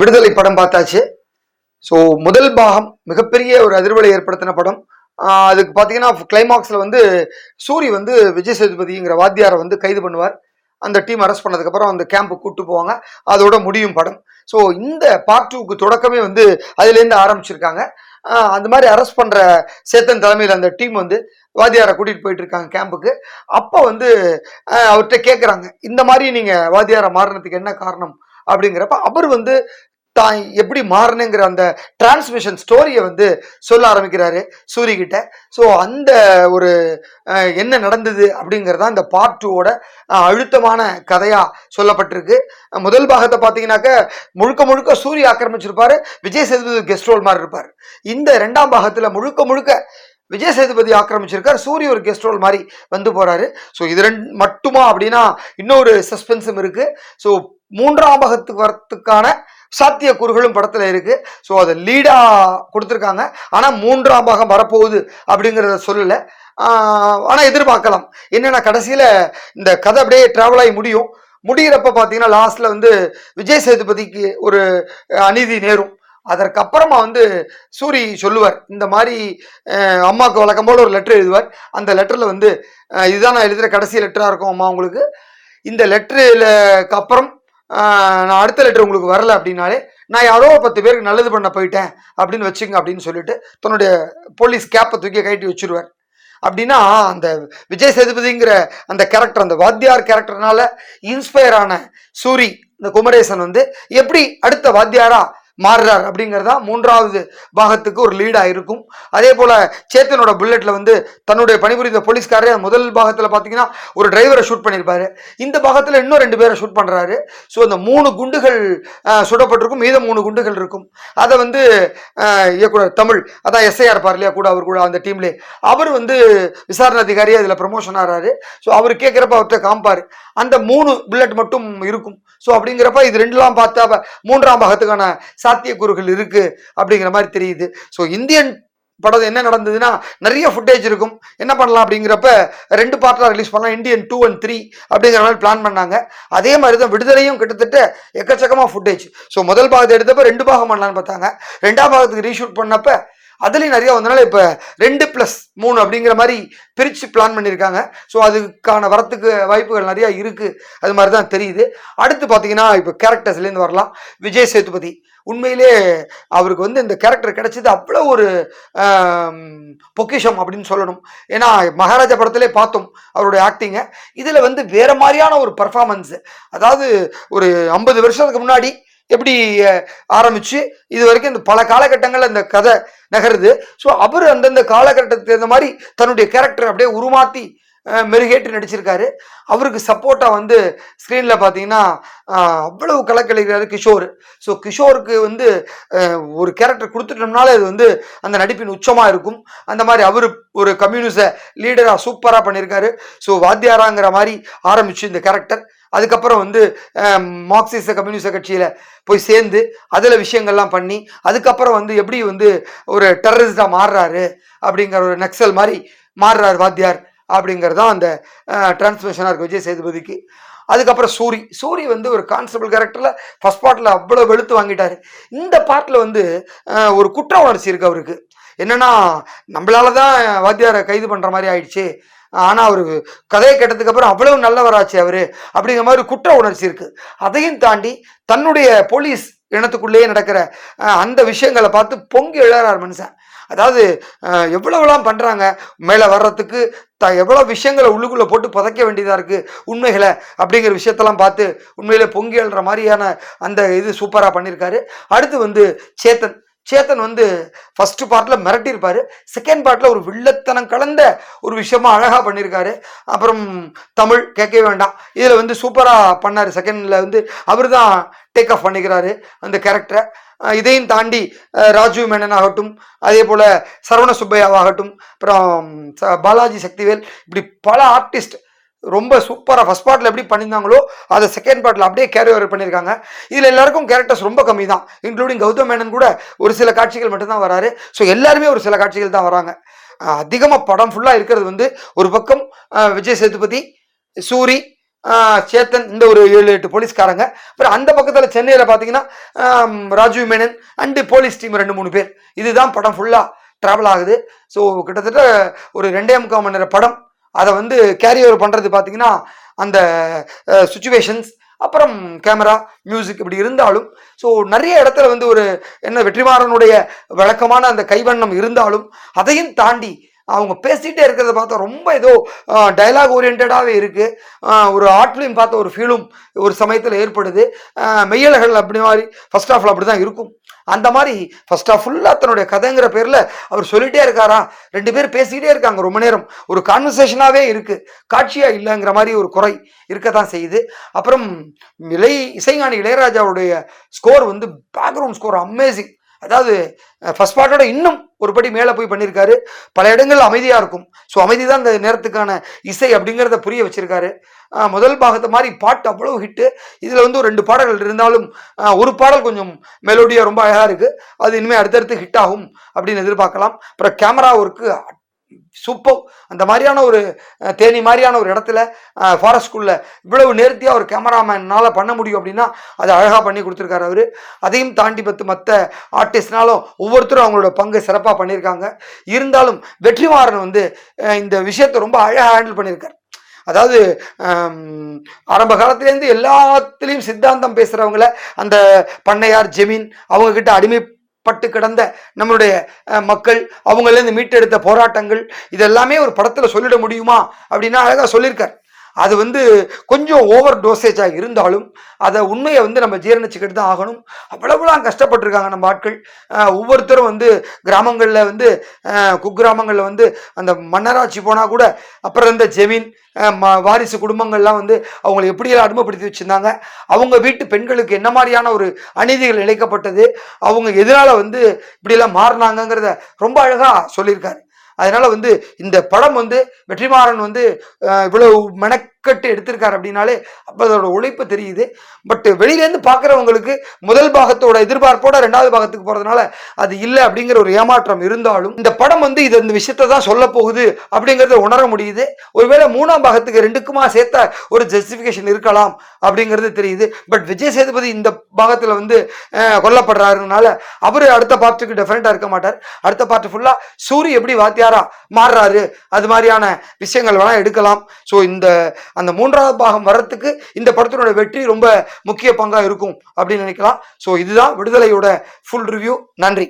விடுதலை படம் பார்த்தாச்சு. ஸோ முதல் பாகம் மிகப்பெரிய ஒரு அதிர்வலை ஏற்படுத்தின படம். அதுக்கு பார்த்தீங்கன்னா கிளைமாக்ஸில் வந்து சூரி வந்து விஜய் சேதுபதிங்கிற வாத்தியாரை வந்து கைது பண்ணுவார். அந்த டீம் அரெஸ்ட் பண்ணதுக்கப்புறம் அந்த கேம்புக்கு கூப்பிட்டு போவாங்க. அதோட முடியும் படம். ஸோ இந்த பார்ட் டூக்கு தொடக்கமே வந்து அதுலேருந்து ஆரம்பிச்சிருக்காங்க. அந்த மாதிரி அரெஸ்ட் பண்ணுற சேத்தன் தலைமையில் அந்த டீம் வந்து வாத்தியாரை கூட்டிகிட்டு போயிட்டு இருக்காங்க கேம்புக்கு அப்போ வந்து அவர்கிட்ட கேட்குறாங்க இந்த மாதிரி நீங்கள் வாத்தியாரை மாறினதுக்கு என்ன காரணம்? அப்படிங்கிறப்ப அவர் வந்து தான் எப்படி மாறணுங்கிற அந்த டிரான்ஸ்மிஷன் ஸ்டோரியை வந்து சொல்ல ஆரம்பிக்கிறாரு சூரிய கிட்ட ஸோ அந்த ஒரு என்ன நடந்தது அப்படிங்கிறதா இந்த பார்ட் டூவோட அழுத்தமான கதையாக சொல்லப்பட்டிருக்கு. முதல் பாகத்தை பார்த்தீங்கன்னாக்க முழுக்க முழுக்க சூரிய ஆக்கிரமிச்சிருப்பார். விஜய் சேதுபதி கெஸ்ட் ரோல் மாதிரி இருப்பார். இந்த ரெண்டாம் பாகத்தில் முழுக்க முழுக்க விஜய் சேதுபதி ஆக்கிரமிச்சிருக்கார். சூரிய ஒரு கெஸ்ட் ரோல் மாதிரி வந்து போறாரு. ஸோ இது ரெண்டு மட்டுமா அப்படின்னா இன்னொரு சஸ்பென்ஸும் இருக்கு. ஸோ மூன்றாம் பாகத்துக்கு வரத்துக்கான சாத்தியக்கூறுகளும் படத்தில் இருக்கு. ஸோ அதை லீடா கொடுத்துருக்காங்க. ஆனால் மூன்றாம் பாகம் வரப்போகுது அப்படிங்கிறத சொல்லலை. ஆனால் எதிர்பார்க்கலாம். என்னென்னா கடைசியில் இந்த கதை அப்படியே ட்ராவல் ஆகி முடியும். முடிகிறப்ப பார்த்தீங்கன்னா லாஸ்ட்டில் வந்து விஜய் சேதுபதிக்கு ஒரு அநீதி நேரும். அதற்கப்புறமா வந்து சூரி சொல்லுவார் இந்த மாதிரி அம்மாவுக்கு வழக்கம் போல் ஒரு லெட்டர் எழுதுவார். அந்த லெட்டரில் வந்து இதுதான் நான் எழுதுகிற கடைசி லெட்டராக இருக்கும் அம்மா உங்களுக்கு. இந்த லெட்டருக்கு அப்புறம் நான் அடுத்த லெட்டர் உங்களுக்கு வரல அப்படின்னாலே நான் யாரோ பத்து பேருக்கு நல்லது பண்ண போயிட்டேன் அப்படின்னு வச்சுங்க அப்படின்னு சொல்லிட்டு தன்னுடைய போலீஸ் கேப்பை தூக்கி கட்டி வச்சிருவார். அப்படின்னா அந்த விஜய் சேதுபதிங்கிற அந்த கேரக்டர் அந்த வாத்தியார் கேரக்டர்னால இன்ஸ்பயர் ஆன சூரி இந்த குமரேசன் வந்து எப்படி அடுத்த வாத்தியாரா மாறுறார் அப்படிங்கிறதா மூன்றாவது பாகத்துக்கு ஒரு லீடாக இருக்கும் அதே போல சேத்தனோட புல்லட்ல வந்து தன்னுடைய பணிபுரிந்த போலீஸ்காரரே முதல் பாகத்தில் பார்த்தீங்கன்னா ஒரு டிரைவரை ஷூட் பண்ணியிருப்பாரு இந்த பாகத்தில் இன்னும் ரெண்டு பேரை ஷூட் பண்ணுறாரு ஸோ அந்த மூணு குண்டுகள் சுடப்பட்டிருக்கும். மீதம் மூணு குண்டுகள் இருக்கும். அதை வந்து இயக்குனர் தமிழ் அதான் எஸ்ஐஆர் இருப்பார் இல்லையா கூட அவர் கூட அந்த டீம்லே அவர் வந்து விசாரணை அதிகாரி அதில் ப்ரமோஷன் ஆகிறாரு ஸோ அவர் கேட்குறப்ப அவர்கிட்ட காமிப்பார். அந்த மூணு புல்லட் மட்டும் இருக்கும். ஸோ அப்படிங்கிறப்ப இது ரெண்டுலாம் பார்த்தா மூன்றாம் பாகத்துக்கான சாத்தியக்கூறுகள் இருக்கு அப்படிங்கிற மாதிரி தெரியுது. ஸோ இந்தியன் படம் என்ன நடந்ததுன்னா நிறைய ஃபுட்டேஜ் இருக்கும். என்ன பண்ணலாம் அப்படிங்கிறப்ப ரெண்டு பார்ட்டாக ரிலீஸ் பண்ணலாம். இந்தியன் டூ அண்ட் த்ரீ அப்படிங்கிற மாதிரி பிளான் பண்ணாங்க. அதே மாதிரி தான் விடுதலையும் கிட்டத்தட்ட எக்கச்சக்கமாக ஃபுட்டேஜ் ஸோ முதல் பாகத்தை எடுத்தப்ப ரெண்டு பாகம் பண்ணலான்னு பார்த்தாங்க. ரெண்டாம் பாகத்துக்கு ரீஷூட் பண்ணப்ப அதுலேயும் நிறையா வந்தனால இப்போ ரெண்டு ப்ளஸ் மூணு அப்படிங்கிற மாதிரி பிரித்து பிளான் பண்ணியிருக்காங்க ஸோ அதுக்கான வரத்துக்கு வாய்ப்புகள் நிறையா இருக்குது அது மாதிரி தான் தெரியுது. அடுத்து பார்த்தீங்கன்னா இப்போ கேரக்டர்ஸ்லேருந்து வரலாம். விஜய் சேதுபதி. உண்மையிலே அவருக்கு வந்து இந்த கேரக்டர் கிடைச்சது அவ்வளோ ஒரு பொக்கிஷம் அப்படின்னு சொல்லணும். ஏன்னா மகாராஜா படத்திலே பார்த்தோம் அவருடைய ஆக்டிங்கை இதில் வந்து வேறு மாதிரியான ஒரு பர்ஃபார்மன்ஸு அதாவது ஒரு ஐம்பது வருஷத்துக்கு முன்னாடி எப்படி ஆரம்பிச்சு இது வரைக்கும் இந்த பல காலகட்டங்களில் இந்த கதை நகருது. ஸோ அவர் அந்தந்த காலகட்டத்துக்கு தகுந்த மாதிரி தன்னுடைய கேரக்டர் அப்படியே உருமாற்றி மெருகேட்டு மெருகேற்றி நடிச்சிருக்காரு. அவருக்கு சப்போர்ட்டாக வந்து ஸ்க்ரீனில் பார்த்தீங்கன்னா அவ்வளவு கலக்கழிக்கிறாரு கிஷோர். ஸோ கிஷோருக்கு வந்து ஒரு கேரக்டர் கொடுத்துட்டோம்னால இது வந்து அந்த நடிப்பின் உச்சமாக இருக்கும். அந்த மாதிரி அவர் ஒரு கம்யூனிச லீடராக சூப்பராக பண்ணியிருக்காரு ஸோ வாத்தியாராங்கிற மாதிரி ஆரம்பிச்சு இந்த கேரக்டர் அதுக்கப்புறம் வந்து மார்க்சிச கம்யூனிச கட்சியில் போய் சேர்ந்து அதில் விஷயங்கள்லாம் பண்ணி அதுக்கப்புறம் வந்து எப்படி வந்து ஒரு டெரரிஸ்டாக மாறுறாரு அப்படிங்கிற ஒரு நக்சல் மாதிரி மாறுறாரு வாத்தியார் அப்படிங்கிறது தான் அந்த டிரான்ஸ்மிஷனாக இருக்கு விஜய் சேதுபதிக்கு. அதுக்கப்புறம் சூரி. சூரி வந்து ஒரு கான்ஸ்டபிள் கேரக்டரில் ஃபஸ்ட் பார்ட்டில் அவ்வளோ வெளுத்து வாங்கிட்டாரு. இந்த பார்ட்டில் வந்து ஒரு குற்ற உணர்ச்சி இருக்கு அவருக்கு. என்னென்னா நம்மளால தான் வாத்தியாரை கைது பண்ணுற மாதிரி ஆயிடுச்சு. ஆனால் அவர் கதையை கேட்டதுக்கப்புறம் அவ்வளவு நல்லவராச்சு அவர் அப்படிங்கிற மாதிரி குற்ற உணர்ச்சி இருக்குது அதையும் தாண்டி தன்னுடைய போலீஸ் இனத்துக்குள்ளேயே நடக்கிற அந்த விஷயங்களை பார்த்து பொங்கி எழுறார் மனுஷன். அதாவது எவ்வளவுலாம் பண்ணுறாங்க மேலே வர்றதுக்கு த எவ்வளோ விஷயங்களை உள்ளுக்குள்ளே போட்டு புதைக்க வேண்டியதாக இருக்குது உண்மைகளை அப்படிங்கிற விஷயத்தெல்லாம் பார்த்து உண்மையிலே பொங்கி எழுற மாதிரியான அந்த இது சூப்பராக பண்ணியிருக்காரு அடுத்து வந்து சேத்தன். சேத்தன் வந்து ஃபஸ்ட்டு பார்ட்டில் மிரட்டியிருப்பார். செகண்ட் பார்ட்டில் ஒரு வில்லத்தனம் கலந்த ஒரு விஷயமா அழகாக பண்ணியிருக்காரு. அப்புறம் தமிழ் கேட்கவே வேண்டாம். இதில் வந்து சூப்பராக பண்ணார். செகண்டில் வந்து அவர் தான் டேக் ஆஃப் பண்ணிக்கிறாரு அந்த கேரக்டரை இதையும் தாண்டி ராஜீவ் மேனன் ஆகட்டும் அதே போல் சரவண சுப்பையாவாகட்டும் அப்புறம் ச- பாலாஜி சக்திவேல் இப்படி பல ஆர்டிஸ்ட் ரொம்ப சூப்பராக ஃபஸ்ட் பார்ட்டில் எப்படி பண்ணியிருந்தாங்களோ அதை செகண்ட் பார்ட்டில் அப்படியே கேரி ஓவர் பண்ணியிருக்காங்க இதில் எல்லாருக்கும் கேரக்டர்ஸ் ரொம்ப கம்மி தான் இன்க்ளூடிங் கௌதம் மேனன் கூட ஒரு சில காட்சிகள் மட்டும்தான் வராரு. ஸோ எல்லாருமே ஒரு சில காட்சிகள் தான் வராங்க. அதிகமாக படம் ஃபுல்லாக இருக்கிறது வந்து ஒரு பக்கம் விஜய் சேதுபதி சூரி சேத்தன் இந்த ஒரு ஏழு எட்டு போலீஸ்காரங்க. அப்புறம் அந்த பக்கத்தில் சென்னையில் பார்த்தீங்கன்னா Rajeev Menon and police team ரெண்டு மூணு பேர். இதுதான் படம் ஃபுல்லாக ட்ராவல் ஆகுது. ஸோ கிட்டத்தட்ட ஒரு ரெண்டே முக்கால் மணி நேரம் படம். அதை வந்து கேரி ஓவர் பண்ணுறது பார்த்தீங்கன்னா அந்த சுச்சுவேஷன்ஸ் அப்புறம் கேமரா மியூசிக் இப்படி இருந்தாலும் ஸோ நிறைய இடத்துல வந்து ஒரு என்ன வெற்றிமாறனுடைய வழக்கமான அந்த கைவண்ணம் இருந்தாலும் அதையும் தாண்டி அவங்க பேசிகிட்டே இருக்கிறத பார்த்தா ரொம்ப ஏதோ டைலாக் ஓரியன்டாகவே இருக்குது ஒரு ஆர்ட் ஃபிலிம் பார்த்த ஒரு ஃபீலும் ஒரு சமயத்தில் ஏற்படுது. மெய்யலகள் மெய்யழகள் அப்படி மாதிரி ஃபஸ்ட் ஆஃப்ல அப்படி தான் இருக்கும். அந்த மாதிரி ஃபர்ஸ்ட் ஃபுல்லாக தன்னுடைய கதைங்கிற பேரில் அவர் சொல்லிகிட்டே இருக்காரா? ரெண்டு பேர் பேசிக்கிட்டே இருக்காங்க ரொம்ப நேரம். ஒரு கான்வர்சேஷனாகவே இருக்குது காட்சியாக இல்லைங்கிற மாதிரி ஒரு குறை இருக்க தான் செய்யுது. அப்புறம் இளை இசைஞானி இளையராஜாவுடைய ஸ்கோர் வந்து பேக்ரவுண்ட் ஸ்கோர் அமேசிங் அதாவது ஃபர்ஸ்ட் பார்ட்டோட இன்னும் ஒரு படி மேலே போய் பண்ணியிருக்காரு பல இடங்கள் அமைதியாக இருக்கும். ஸோ அமைதி தான் இந்த நேரத்துக்கான இசை அப்படிங்கிறத புரிய வச்சிருக்காரு. முதல் பாகத்தை மாதிரி பாட்டு அவ்வளோ ஹிட்டு இதில் வந்து ஒரு ரெண்டு பாடல்கள் இருந்தாலும் ஒரு பாடல் கொஞ்சம் மெலோடியாக ரொம்ப அழகாக இருக்குது அது இனிமேல் அடுத்தடுத்து ஹிட் ஆகும் அப்படின்னு எதிர்பார்க்கலாம். அப்புறம் கேமரா ஒர்க்கு சூப்பர். அந்த மாதிரியான ஒரு தேனி மாதிரியான ஒரு இடத்துல ஃபாரஸ்ட்குள்ள இவ்வளவு நேர்த்தியாக ஒரு கேமராமேனால் பண்ண முடியும் அப்படின்னா அதை அழகாக பண்ணி கொடுத்துருக்காரு அவர். அதையும் தாண்டி பத்து மற்ற ஆர்டிஸ்ட்னாலும் ஒவ்வொருத்தரும் அவங்களோட பங்கு சிறப்பாக பண்ணியிருக்காங்க. இருந்தாலும் வெற்றிமாறன் வந்து இந்த விஷயத்தை ரொம்ப அழகாக ஹேண்டில் பண்ணியிருக்காரு. அதாவது ஆரம்ப காலத்துலேருந்து எல்லாத்துலேயும் சித்தாந்தம் பேசுகிறவங்கள அந்த பண்ணையார் ஜெமீன் அவங்கக்கிட்ட அடிமை பட்டு கிடந்த நம்மளுடைய மக்கள் அவங்களேருந்து மீட்டெடுத்த போராட்டங்கள் இதெல்லாமே ஒரு படத்தில் சொல்லிட முடியுமா? அப்படின்னா அழகாக சொல்லியிருக்கார். அது வந்து கொஞ்சம் ஓவர் டோசேஜாக இருந்தாலும் அதை உண்மையை வந்து நம்ம ஜீரணிச்சுக்கிட்டு தான் ஆகணும். அவ்வளவுலாம் கஷ்டப்பட்டிருக்காங்க நம்ம ஆட்கள். ஒவ்வொருத்தரும் வந்து கிராமங்களில் வந்து குக்கிராமங்களில் வந்து அந்த மன்னராட்சி போனால் கூட அப்புறம் இருந்த ஜெமீன் வாரிசு குடும்பங்கள்லாம் வந்து அவங்களை எப்படியெல்லாம் அடிமைப்படுத்தி வச்சுருந்தாங்க? அவங்க வீட்டு பெண்களுக்கு என்ன மாதிரியான ஒரு அநீதிகள் இழைக்கப்பட்டது? அவங்க எதனால வந்து இப்படியெல்லாம் மாறினாங்கங்கிறத ரொம்ப அழகாக சொல்லியிருக்காரு. அதனால வந்து இந்த படம் வந்து வெற்றிமாறன் வந்து இவ்வளவு மெனக் மெனக்கட்டு எடுத்திருக்காரு அப்படின்னாலே அப்போ அதோட உழைப்பு தெரியுது. பட் வெளியிலேருந்து பார்க்குறவங்களுக்கு முதல் பாகத்தோட எதிர்பார்ப்போட ரெண்டாவது பாகத்துக்கு போகிறதுனால அது இல்லை அப்படிங்கிற ஒரு ஏமாற்றம் இருந்தாலும் இந்த படம் வந்து இது இந்த விஷயத்தை தான் சொல்ல போகுது அப்படிங்கிறத உணர முடியுது. ஒருவேளை மூணாம் பாகத்துக்கு ரெண்டுக்குமா சேர்த்த ஒரு ஜஸ்டிஃபிகேஷன் இருக்கலாம் அப்படிங்கிறது தெரியுது. பட் விஜய் சேதுபதி இந்த பாகத்தில் வந்து கொல்லப்படுறாருனால அவர் அடுத்த பார்ட்டுக்கு டெஃபரெண்டாக இருக்க மாட்டார். அடுத்த பார்ட் ஃபுல்லாக சூரி எப்படி வாத்தியாரா மாறுறாரு. அது மாதிரியான விஷயங்கள் வேணால் எடுக்கலாம். ஸோ இந்த அந்த மூன்றாவது பாகம் வர்றதுக்கு இந்த படத்தினோட வெற்றி ரொம்ப முக்கிய பங்காக இருக்கும் அப்படின்னு நினைக்கலாம். ஸோ இதுதான் விடுதலையோட ஃபுல் ரிவ்யூ நன்றி.